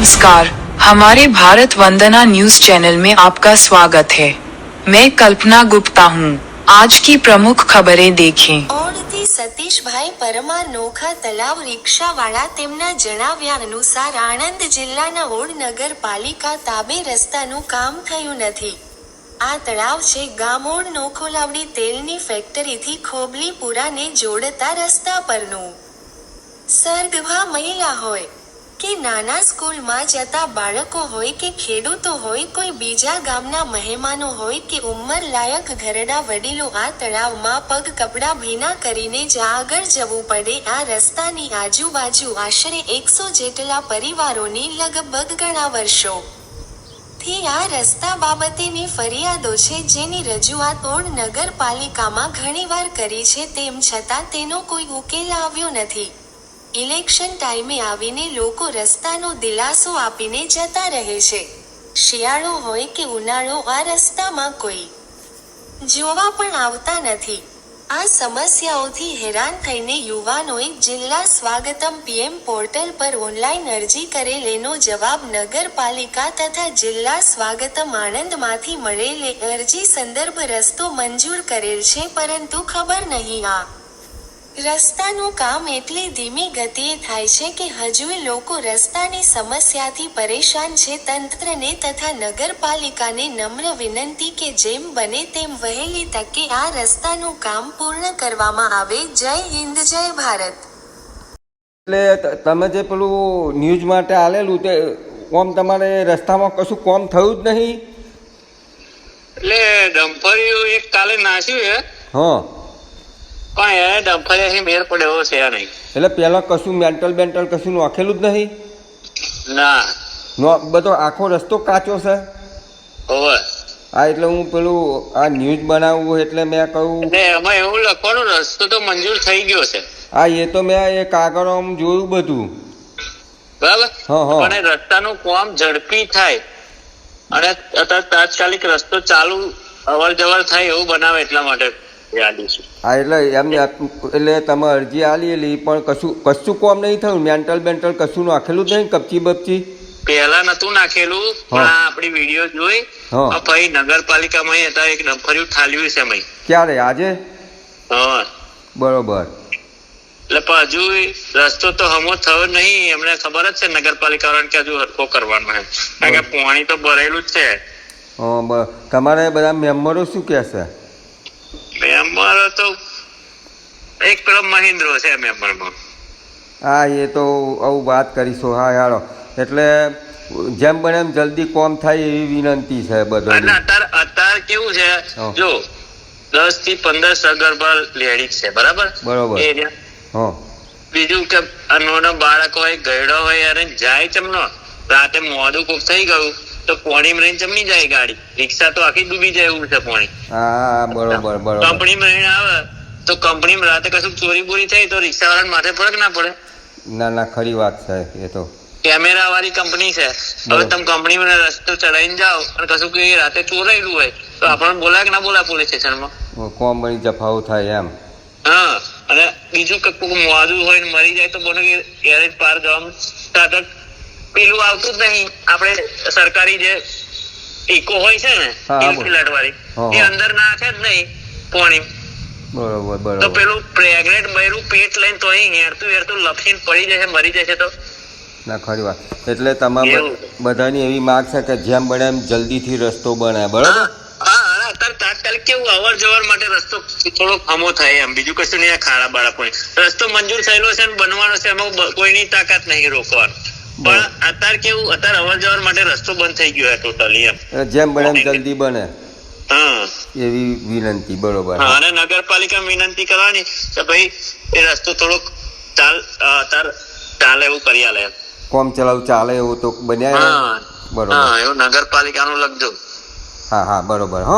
नमस्कार हमारे भारत वंदना news channel में आपका स्वागत है मैं कल्पना गुप्ता हूँ आज की प्रमुख खबरें देखें ઓડથી સતીશભાઈ પરમાર નોખા તલાવ રિક્ષાવાળા તેમના જણાવ્યા અનુસાર આણંદ જિલ્લાના ઓડ નગરપાલિકા તાબે રસ્તાનું કામ થયું નથી આ તળાવ છે ગામોડ નોખોલાવડી તેલની ફેક્ટરીથી ખોબલીપુરાને જોડતા રસ્તા પરનું સર્ગભા મહિલા હોય કે નાના સ્કૂલમાં જતા બાળકો હોય કે ખેડૂતો હોય, કોઈ બીજા ગામના મહેમાનો હોય કે ઉંમર લાયક ઘરડા વડીલો આ તળાવમાં પગ કપડા ભીના કરીને જ આગળ જવું પડે. આ રસ્તાની આજુબાજુ આશરે એકસો જેટલા પરિવારોની લગભગ ઘણા વર્ષો થી આ રસ્તા બાબતેની ફરિયાદો છે જેની રજૂઆત ઓડ નગરપાલિકામાં ઘણીવાર કરી છે, તેમ છતાં તેનો કોઈ ઉકેલ આવ્યો નથી. ઇલેક્શન ટાઈમે આવીને લોકો રસ્તાનો દિલાસો આપીને જતા રહે છે. શિયાળો હોય કે ઉનાળો, આ રસ્તામાં કોઈ જોવા પણ આવતા નથી. આ સમસ્યાઓથી હેરાન થઈને યુવાનોએ જિલ્લા સ્વાગતમ પીએમ પોર્ટલ પર ઓનલાઈન અરજી કરેલ એનો જવાબ નગરપાલિકા તથા જિલ્લા સ્વાગતમ આણંદમાંથી મળેલ અરજી સંદર્ભ રસ્તો મંજૂર કરેલ છે, પરંતુ ખબર નહીં આ રસ્તાનું કામ એટલી ધીમી ગતિએ થાય છે કે હજુ લોકો રસ્તાની સમસ્યાથી પરેશાન છે. તંત્રને તથા નગરપાલિકાને નમ્ર વિનંતી કે જેમ બને તેમ વહેલી તકે આ રસ્તાનું કામ પૂર્ણ કરવામાં આવે. જય હિન્દ જય ભારત. એટલે તમે જે પેલું ન્યૂઝ માટે આલેલું તે કોમ તમારે રસ્તામાં કશું કોમ થયું જ નહીં? એટલે ડમ્ફરિયું એક કાલે નાસ્યું છે હા. પણ એ મેળ મેર એવો છે નહીં. એટલે પહેલાં કશું મેન્ટલ બેન્ટલ કશું નોખેલું જ નહીં? ના. નો બધો આખો રસ્તો કાચો છે? હોવે. આ એટલે હું પેલું આ ન્યૂઝ બનાવવું એટલે મેં કહ્યું ને એમાં એવું લખવાનું રસ્તો તો મંજૂર થઈ ગયો છે. આ એ તો મેં એ કાગળ આમ જોયું બધું. બરાબર? હા, હા. પણ રસ્તાનું કામ ઝડપી થાય. અને તાત્કાલિક રસ્તો ચાલુ અવર જવર થાય એવું બનાવે એટલા માટે. આ એટલે એમ એટલે તમે અરજી આલેલી પણ કશું કશું કોમ નહીં થયું. મેન્ટલ બેન્ટલ કશું નાખેલું જ નહીં? કપચી બપચી? પહેલા નતું નાખેલું પણ હા. આપણી વીડિયો જોઈ. હા. ભાઈ નગરપાલિકામાં અત્યારે એક ડમ્ફરિયું ઠાલ્યું છે ભાઈ ક્યારે? આજે? હા. બરોબર. એટલે પણ હજુ રસ્તો તો હમો થયો નહીં. એમને ખબર જ છે નગરપાલિકા કે હજુ હરકો કરવાનો છે. કારણ કે પાણી તો ભરેલું જ છે. હા, બ- તમારે બધા મેમ્બરો શું કહેશે મેમ્બર તો એક પેલો મહિન્દ્રો છે મેમ્બરમાં હા એ તો આવું વાત કરીશું. હા યારો એટલે જેમ બને એમ જલ્દી કોમ થાય એવી વિનંતી છે એટલે અત્યારે અત્યારે કેવું છે જો દસથી પંદર સગર્ભા લેડીઝ છે બરાબર? બરોબર. હા. બીજું કે આ નાનો બાળક હોય ગયડો હોય અને જાય ચમનો રાતે મોડું કોક થઈ ગયું. તો પોણીમાં રહીને જમી જાય ગાડી. રિક્ષા તો આખી ડૂબી જાય એવું છે પોણી. હા બરોબર બરોબર. કંપનીમાં રહીને આવે તો કંપનીમાં રાતે કશું ચોરી બોરી થઈ તો રિક્ષા વાળાને માથે ફરક ના પડે. ના ના ખરી વાત છે એ તો. કેમેરા વાળી કંપની છે. હવે. તમે કંપનીમાં રસ્તો ચડાવીને જાઓ અને કશું કે રાતે ચોરાયેલું હોય તો આપણને બોલાય કે ના બોલાય પોલીસ સ્ટેશનમાં? કોમ બની જફાવું થાય એમ. હા અને બીજું કે કોઈક મોડું હોય ને મરી જાય તો બોલે કે ગેરેજ પાર જવાનું? સ્ટાર્ટર પેલું આવતું જ નહીં. આપણે સરકારી જે ઇકો હોય છે ને બોલો. વાળી એ અંદર નાખે જ નહીં પાણી. બરોબર તો પેલું પ્રેગ્નેટ બૈરું પેટ લઈને તો અહીં હેરતું હેરતું લપસીને પડી જશે મરી જશે તો. ના ખરી વાત. એટલે તમામ બધાની એવી માગ છે કે જેમ બને એમ જલ્દીથી રસ્તો બને બરોબર? તાત્કાલિક કેવું અવર જવર માટે રસ્તો થોડો અમો થાય એમ. બીજું કશું નહીં ખાડા બાળા કોઈ રસ્તો મંજૂર થયેલો છે ને બનવાનો છે એમાં કોઈની તાકાત નહીં રોકવાનું. પણ અત્યારે કેવું અત્યારે અવર જવર માટે રસ્તો બંધ થઈ ગયો ટોટલી એમ. જેમ બને એમ જલ્દી બને. એવી વિનંતી બરોબર. અને નગરપાલિકા વિનંતી કરવાની કે ભાઈ એ રસ્તો થોડોક ચાલ અત્યારે ચાલે એવું કરી આલે. કોમ ચલાવ ચાલે એવું તો બન્યા બરોબર. હા એવું નગરપાલિકાનું લખજો. હા હા બરોબર હો.